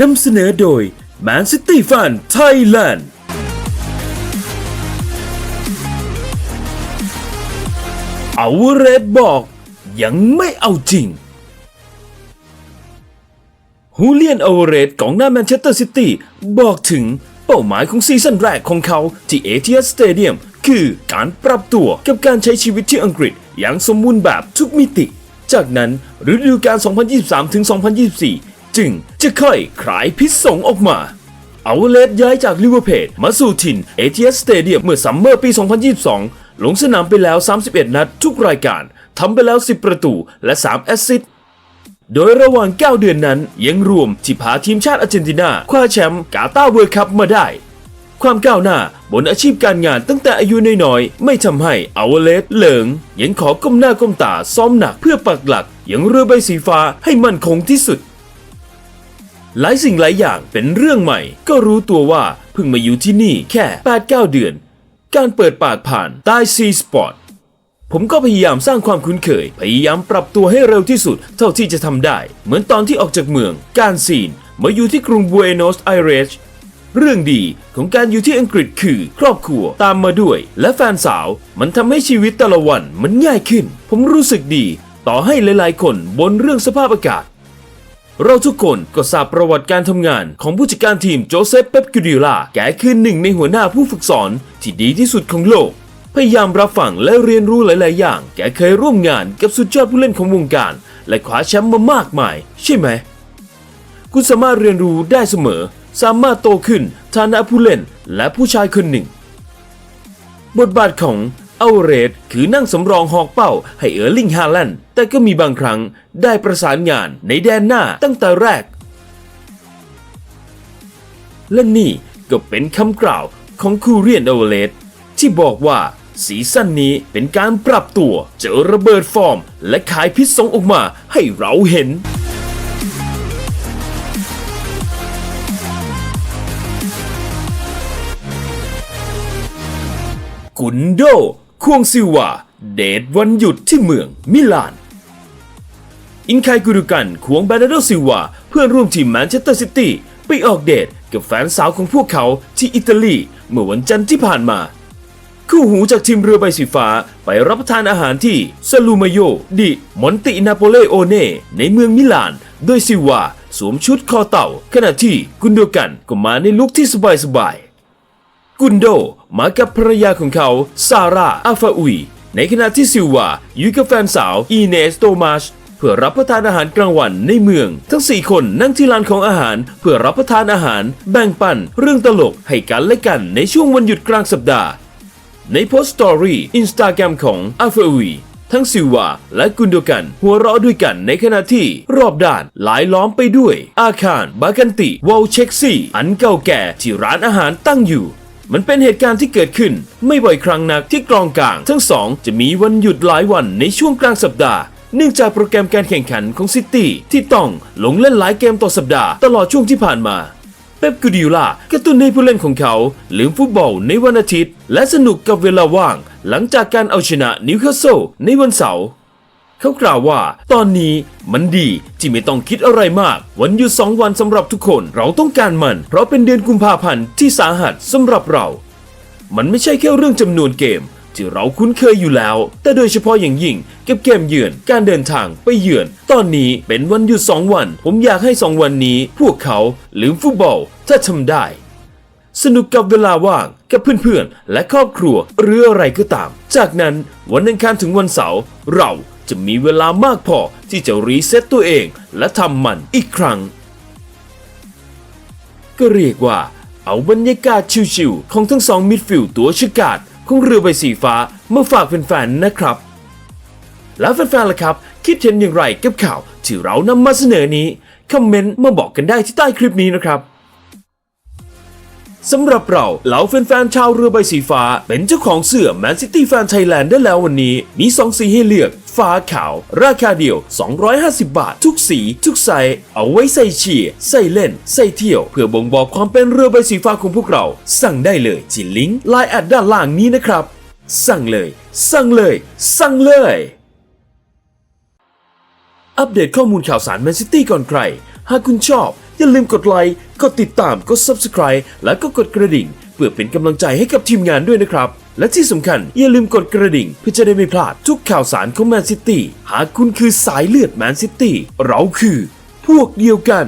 นำเสนอโดย Man City Fan Thailand เอาเรดบอก ยังไม่เอาจริงฮูเลียนอเวเรตกองหน้าแมนเชสเตอร์ซิตี้บอกถึงเป้าหมายของซีซั่นแรกของเขาที่เอเทียสสเตเดียมคือการปรับตัวกับการใช้ชีวิตที่อังกฤษอย่างสมบูรณ์แบบทุกมิติ จากนั้นฤดูกาล2023-2024 จึงจะค่อยคลายพิษสงออกมาเอาเลสย้ายจากลิเวอร์พูลมาสู่ถิ่นเอเทียสสเตเดียมเมื่อซัมเมอร์ปี 2022 ลงสนามไปแล้ว 31 นัดทุกรายการทำไปแล้ว 10 ประตูและ 3 แอสซิสต์โดยระหว่าง 9 เดือนนั้น ยังรวมที่พาทีมชาติอาร์เจนตินาคว้าแชมป์กาตาร์เวิร์คัพมาได้ ความก้าวหน้าบนอาชีพการงานตั้งแต่อายุน้อยๆ ไม่ทำให้อาวเลสเหลิง ยังขอก้มหน้าก้มตาซ้อมหนักเพื่อปักหลักยังเรือใบสีฟ้าให้มั่นคงที่สุด หลายสิ่งหลายอย่างเป็นเรื่องใหม่ ก็รู้ตัวว่าเพิ่งมาอยู่ที่นี่แค่ 8-9 เดือน การเปิดปากผ่านใต้ซีสปอร์ตผมก็พยายามสร้างความคุ้นเคย พยายามปรับตัวให้เร็วที่สุดเท่าที่จะทำได้ เหมือนตอนที่ออกจากเมือง การซีน มาอยู่ที่กรุงบัวโนสไอเรสเรื่องดีของการอยู่ที่อังกฤษคือครอบครัวตามมาด้วย และแฟนสาวมันทำให้ชีวิตแต่ละวันมันง่ายขึ้น ผมรู้สึกดี ต่อให้หลายๆ คนบนเรื่องสภาพอากาศ เราทุกคนก็ทราบประวัติการทำงานของผู้จัดการทีมโจเซฟเปปกิดิล่าแกคือหนึ่งในหัวหน้าผู้ฝึกสอนที่ดีที่สุดของโลก พยายามรับฟังและเรียนรู้หลาย ๆ อย่าง แกเคยร่วมงานกับสุดยอดผู้เล่นของวงการ และคว้าแชมป์มามากมาย ใช่ไหม คุณสามารถเรียนรู้ได้เสมอ สามารถโตขึ้นฐานะผู้เล่นและผู้ชายคนหนึ่ง บทบาทของ เอาเรดคือนั่งสำรองหอกเป้าให้เออร์ลิงฮาแลนด์แต่ก็มีบางครั้งได้ประสานงานในแดนหน้าตั้งแต่แรก และนี่ก็เป็นคำกล่าวของคูเรียนเอาเรดที่บอกว่าซีซั่นนี้เป็นการปรับตัว เจอระเบิดฟอร์ม และขายพิษสงออกมาให้เราเห็นกุนโด ควงซิวาเดทวันหยุดที่เมืองมิลาน อินคายกุรุกันควงแบรนโดซิวาเพื่อนร่วมทีมแมนเชสเตอร์ซิตี้ไปออกเดทกับแฟนสาวของพวกเขาที่อิตาลี เมื่อวันจันทร์ที่ผ่านมา คู่หูจากทีมเรือใบสีฟ้าไปรับประทานอาหารที่ซาลูมาโยดิมอนตินาโปเลโอเนในเมืองมิลาน โดยซิวาสวมชุดคอเต่า ขณะที่กุนโดกันก็มาในลุคที่สบายๆ กุนโดมากับภรรยาของเขา ซาร่า อาฟาอุย ในขณะที่ซิลวาอยู่กับแฟนสาว อีเนส โตมาช เพื่อรับประทานอาหารกลางวันในเมือง ทั้ง 4 คนนั่งที่ลานของอาหาร เพื่อรับประทานอาหาร แบ่งปัน เรื่องตลกให้กันและกันในช่วงวันหยุดกลางสัปดาห์ ในโพสต์สตอรี่อินสตาแกรมของอาฟาอุยทั้งซิวาและกุนโดกัน หัวเราะด้วยกันในขณะที่รอบด้านหลายล้อมไปด้วย อาคารบากันติวอลเช็กซี่ อันเก่าแก่ที่ร้านอาหารตั้งอยู่ มันเป็นเหตุการณ์ที่เกิดขึ้น ไม่บ่อยครั้งนักที่กองกลาง ทั้งสองจะมีวันหยุดหลายวันในช่วงกลางสัปดาห์เนื่องจากโปรแกรมการแข่งขันของซิตี้ที่ต้องลงเล่นหลายเกมต่อสัปดาห์ตลอดช่วงที่ผ่านมาเป๊ปกูดิล่ากระตุ้นให้ผู้เล่นของเขา ลืมฟุตบอลในวันอาทิตย์ และสนุกกับเวลาว่าง หลังจากการเอาชนะนิวคาสเซิลในวันเสาร์ เขากล่าวว่า ตอนนี้มันดีที่ไม่ต้องคิดอะไรมาก วันหยุดสองวันสำหรับทุกคนเราต้องการมัน เพราะเป็นเดือนกุมภาพันธ์ที่สาหัสสำหรับเรา มันไม่ใช่แค่เรื่องจำนวนเกม ที่เราคุ้นเคยอยู่แล้ว แต่โดยเฉพาะอย่างยิ่งกับเกมเยือนการเดินทางไปเยือน ตอนนี้เป็นวันหยุดสองวัน ผมอยากให้สองวันนี้ พวกเขาลืมฟุตบอลถ้าทำได้ สนุกกับเวลาว่างกับเพื่อนๆ และครอบครัวหรืออะไรก็ตาม จากนั้นวันอังคารถึงวันเสาร์เราจะมีเวลามากพอที่จะรีเซ็ตตัวเองและทำมันอีกครั้ง ก็เรียกว่า เอาบรรยากาศชิวๆของทั้งสองมิดฟิลด์ตัวฉกาจของเรือใบสีฟ้ามาฝากแฟนๆนะครับ แล้วแฟนๆล่ะครับ คิดเห็นอย่างไรกับข่าวที่เรานำมาเสนอนี้ คอมเมนต์มาบอกกันได้ที่ใต้คลิปนี้นะครับ สำหรับเราเหล่าแฟนๆชาวเรือใบสีฟ้า เป็นเจ้าของเสื้อ Man City Fan Thailand ได้แล้ววันนี้ มี2สีให้เลือก ฟ้าขาว ราคาเดียว 250 บาท ทุกสี ทุกไซส์เอาไว้ใส่เชียร์ใส่เล่น ใส่เที่ยว เพื่อบ่งบอกความเป็นเรือใบสีฟ้าของพวกเรา สั่งได้เลยที่ลิงก์ไลน์แอดด้านล่างนี้นะครับ สั่งเลย สั่งเลย สั่งเลย อัปเดตข้อมูลข่าวสารแมนซิตี้ก่อนใคร หากคุณชอบอย่าลืมกดไลค์ กดติดตามกด Subscribe และก็กดกระดิ่ง เพื่อเป็นกำลังใจให้กับทีมงานด้วยนะครับ และที่สำคัญอย่าลืมกดกระดิ่ง เพื่อจะได้ไม่พลาดทุกข่าวสารของแมนซิตี้หากคุณคือสายเลือดแมนซิตี้เราคือ พวกเดียวกัน